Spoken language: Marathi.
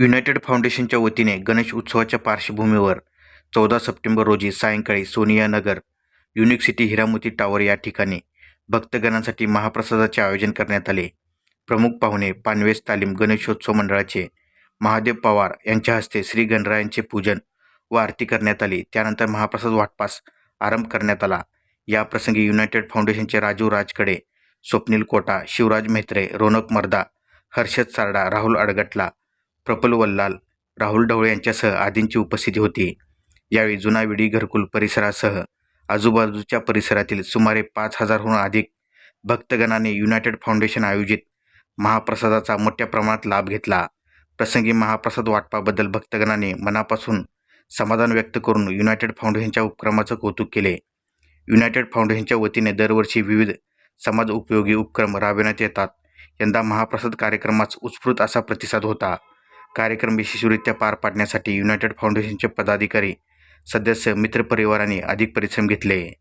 युनायटेड फाउंडेशनच्या वतीने गणेश उत्सवाच्या पार्श्वभूमीवर चौदा सप्टेंबर रोजी सायंकाळी Sonia Nagar unique city Hiramoti tower या ठिकाणी भक्तगणांसाठी महाप्रसादाचे आयोजन करण्यात आले. प्रमुख पाहुणे पानवेस तालीम गणेशोत्सव मंडळाचे महादेव पवार यांच्या हस्ते श्री गणरायांचे पूजन व आरती करण्यात आली. त्यानंतर महाप्रसाद वाटपास आरंभ करण्यात आला. याप्रसंगी युनायटेड फाउंडेशनचे राजू राजकडे स्वप्नील कोटा शिवराज म्हेत्रे रोनक मर्दा हर्षद सारडा राहुल अडगटला प्रफुल्ल वल्लाल राहुल ढवळे यांच्यासह आदींची उपस्थिती होती. यावेळी जुना विडी घरकुल परिसरासह आजूबाजूच्या परिसरातील सुमारे पाच हजारहून अधिक भक्तगणाने युनायटेड फाउंडेशन आयोजित महाप्रसादाचा मोठ्या प्रमाणात लाभ घेतला. प्रसंगी महाप्रसाद वाटपाबद्दल भक्तगणाने मनापासून समाधान व्यक्त करून युनायटेड फाउंडेशनच्या उपक्रमाचं कौतुक केले. युनायटेड फाउंडेशनच्या वतीने दरवर्षी विविध समाज उपयोगी उपक्रम राबविण्यात येतात. यंदा महाप्रसाद कार्यक्रमास उत्स्फूर्त असा प्रतिसाद होता. कार्यक्रम यशस्वीरित्या पार पाडण्यासाठी युनायटेड फाउंडेशनचे पदाधिकारी सदस्य मित्रपरिवारांनी अधिक परिश्रम घेतले.